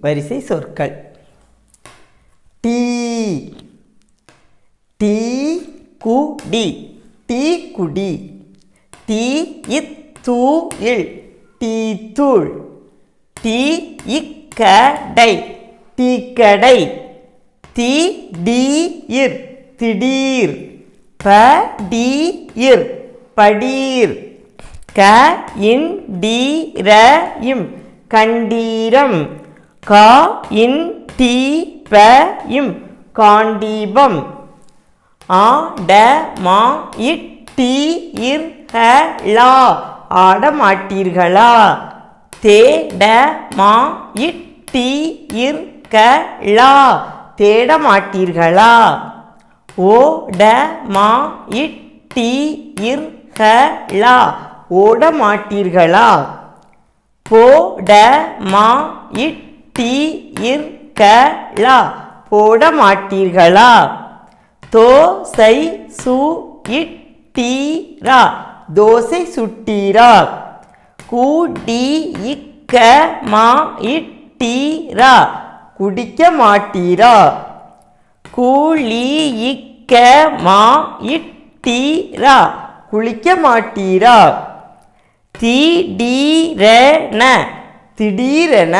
வரிசை சொற்கள். Tea tea குடி. டீ குடி. டீ இத்தூ இல் டீ தூள். டீ இக்கடை. டீக்கடை தி டி இர் திடீர். ப டி இர் படீர். க இன் டி ர இம். கண்டீரம். கா இன் டி ப இம். காண்டீபம். ஆ ட மா இட் டி இர் ஹ லா. ஆட மாட்டீர்களா தே ட மா இட் டி இர் க லா. தேட மாட்டீர்களா ஓ ட மா இட் டி இர் ஹ லா. ஓட மாட்டீர்களா போ ட மா இட் டி இர் க லா போட மாட்டீர்களா தோ சை சு இட் தோசை சுட்டீரா? கு டி இக்க மா இட் குடிக்க மாட்டீரா கூலி இக்க மா இட் குளிக்க மாட்டீரா திடீரென? திடீரென?